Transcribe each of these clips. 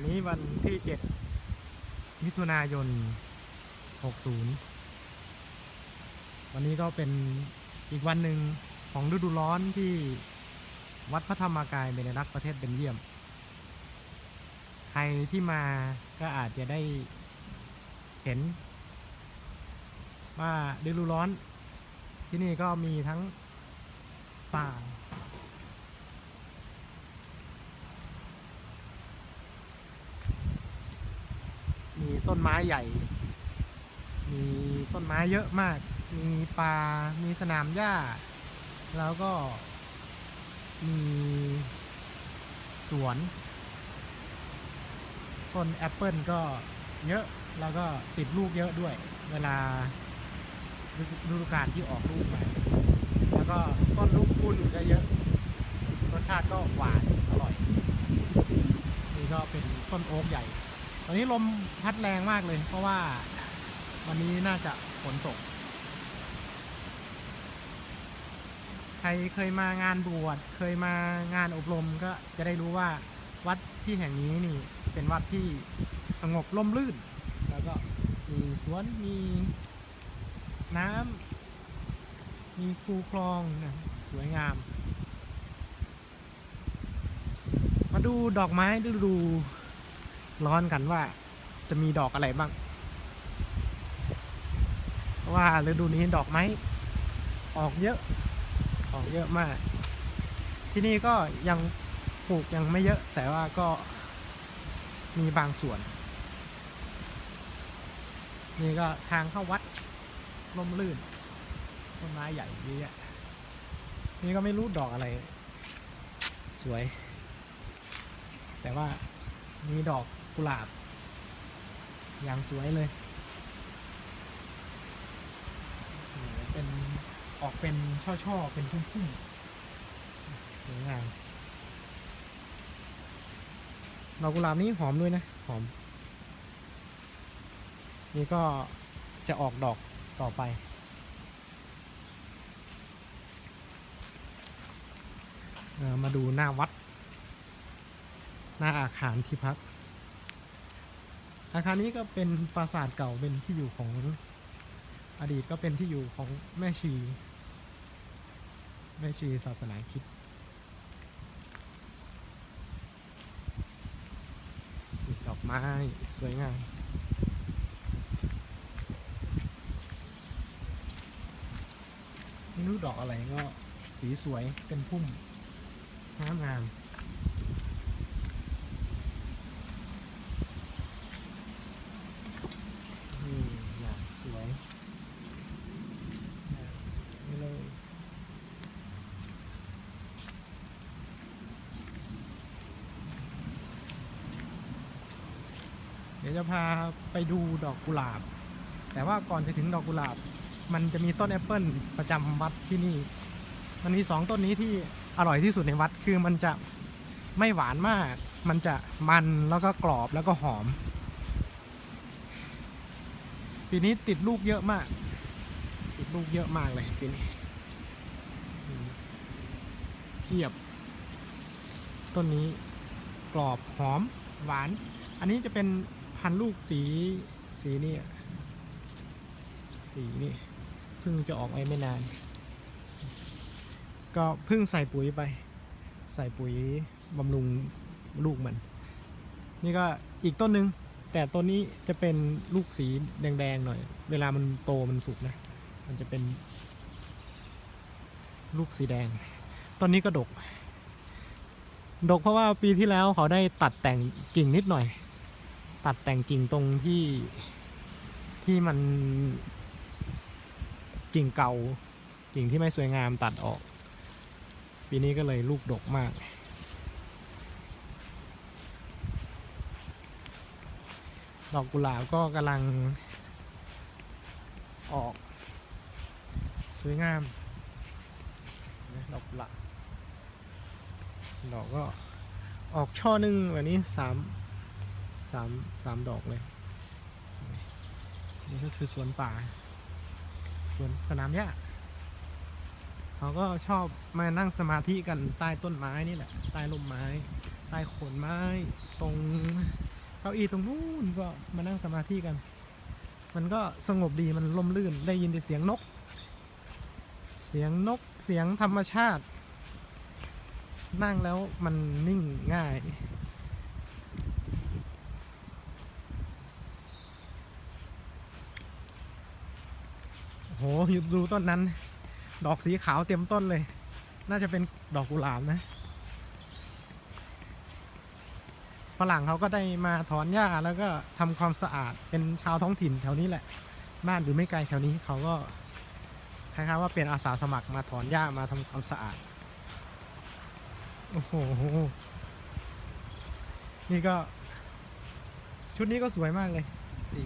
วันนี้วันที่ 7 มิถุนายน 60 วันนี้ก็เป็นอีกวันหนึ่งของฤดูร้อนที่วัดพระธรรมกายเบนรักประเทศเบนเยียม ใครที่มาก็อาจจะได้เห็น ว่าฤดูร้อนที่นี่ก็มีทั้งป่า มี ต้นไม้ใหญ่ มีต้นไม้เยอะมาก มีป่ามีสนามหญ้า แล้วก็มีสวน ต้นแอปเปิลก็เยอะแล้วก็ติดลูกเยอะด้วย เวลาฤดูกาลที่ออกลูกมาแล้วก็ต้นลูกคุณก็เยอะ รสชาติก็หวานอร่อย นี่ก็เป็นต้นโอ๊กใหญ่ ตอนนี้ลมพัดแรงมากเลย เพราะว่าวันนี้น่าจะฝนตก ใครเคยมางานบวชเคยมางานอบรมก็จะได้รู้ว่าวัดที่แห่งนี้นี่เป็นวัดที่สงบร่มรื่น แล้วก็มีสวนมีน้ำมีคูคลองนะสวยงาม มาดูดอกไม้ฤดู ร้อนกันว่าจะมีดอกอะไรบ้างเพราะว่าฤดูนี้ดอกไม้ออกเยอะ ออกเยอะมาก ที่นี่ก็ยังปลูกยังไม่เยอะแต่ว่าก็มีบางส่วน นี่ก็ทางเข้าวัดร่มรื่นต้นไม้ใหญ่เยอะนี่ก็ไม่รู้ดอกอะไร สวย แต่ว่ามีดอก กุหลาบ อย่างสวยเลย เป็นออกเป็นช่อๆ เป็นพุ่มๆ สวยงามดอกกุหลาบนี้หอมด้วยนะ หอม นี่ก็จะออกดอกต่อไป มาดูหน้าวัด หน้าอาคารที่พัก อาคารนี้ก็เป็นปราสาทเก่าเป็นที่อยู่ของอดีตก็เป็นที่อยู่ของแม่ชี แม่ชีศาสนาคิดดอกไม้สวยงามไม่รู้ดอกอะไรก็สีสวยเป็นพุ่มงามงามนี่อย่างสวยอย่างสวยเลย เดี๋ยวจะพาไปดูดอกกุหลาบ แต่ว่าก่อนจะถึงดอกกุหลาบ มันจะมีต้นแอปเปิลประจำวัดที่นี่ มันมีสองต้นนี้ที่อร่อยที่สุดในวัดคือมันจะไม่หวานมาก มันจะมันแล้วก็กรอบแล้วก็หอม ปีนี้ติดลูกเยอะมาก ติดลูกเยอะมากเลยปีนี้เทียบ ต้นนี้กรอบหอมหวาน อันนี้จะเป็น พันลูกสีสีนี่สีนี่เพิ่งจะออกไว้ไม่นาน ก็เพิ่งใส่ปุ๋ยไป ใส่ปุ๋ยบำรุงลูกมัน นี่ก็อีกต้นหนึ่งแต่ต้นนี้จะเป็นลูกสีแดงๆหน่อย เวลามันโตมันสุกนะ มันจะเป็น ลูกสีแดง ต้นนี้ก็ดก ดกเพราะว่าปีที่แล้วเขาได้ตัดแต่งกิ่งนิดหน่อย ตัดแต่งกิ่งตรงที่ที่มันกิ่งเก่า กิ่งที่ไม่สวยงามตัดออก ปีนี้ก็เลยลูกดกมาก ดอกกุหลาบก็กำลังออก สวยงามดอกกุหลาบดอกก็ออกช่อหนึ่งแบบนี้สาม สามสามดอกเลยสวยนี่ก็คือสวนป่า สวนสนามหญ้าเขาก็ชอบมานั่งสมาธิกันใต้ต้นไม้นี่แหละ ใต้ร่มไม้ ใต้โคนไม้ ตรงเก้าอี้ตรงนู้นก็มานั่งสมาธิกัน มันก็สงบดีมันร่มรื่นได้ยินแต่เสียงนก เสียงนกเสียงธรรมชาติ นั่งแล้วมันนิ่งง่าย โอ้โหอยู่ดูต้นนั้น ดอกสีขาวเต็มต้นเลย น่าจะเป็นดอกกุหลาบนะฝรั่งเขาก็ได้มาถอนหญ้าแล้วก็ทำความสะอาดเป็นชาวท้องถิ่นแถวนี้แหละ บ้านอยู่ไม่ไกลแถวนี้เขาก็คล้ายๆว่าเป็นอาสาสมัครมาถอนหญ้ามาทำความสะอาดโอ้โหนี่ก็ ชุดนี้ก็สวยมากเลย สี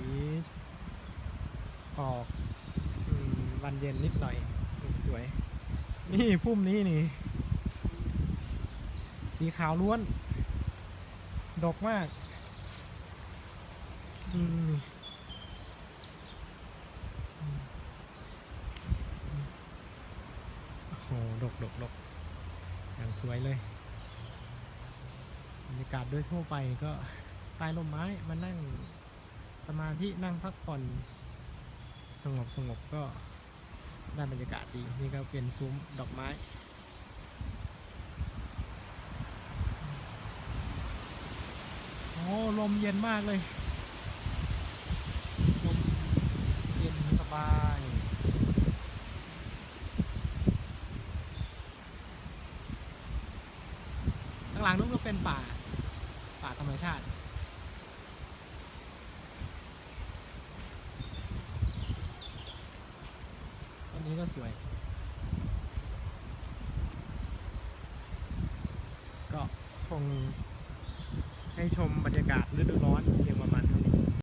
ออก วันเย็นนิดหน่อยสวย นี่พุ่มนี้นี่ สีขาวล้วน ดกมาก อืมโอ้โหดกดกดกอย่างสวยเลยบรรยากาศโดยทั่วไปก็ใต้ร่มไม้มานั่งสมาธินั่งพักผ่อน สงบสงบก็ ได้บรรยากาศดีนี่ก็เป็นซุ้มดอกไม้ โอ้ลมเย็นมากเลย ลมเย็นสบายข้างหลังนู้นก็เป็นป่า ป่าธรรมชาติ อั นี้ก็สวย ก็คงให้ชมบรรยากาศฤดูร้อน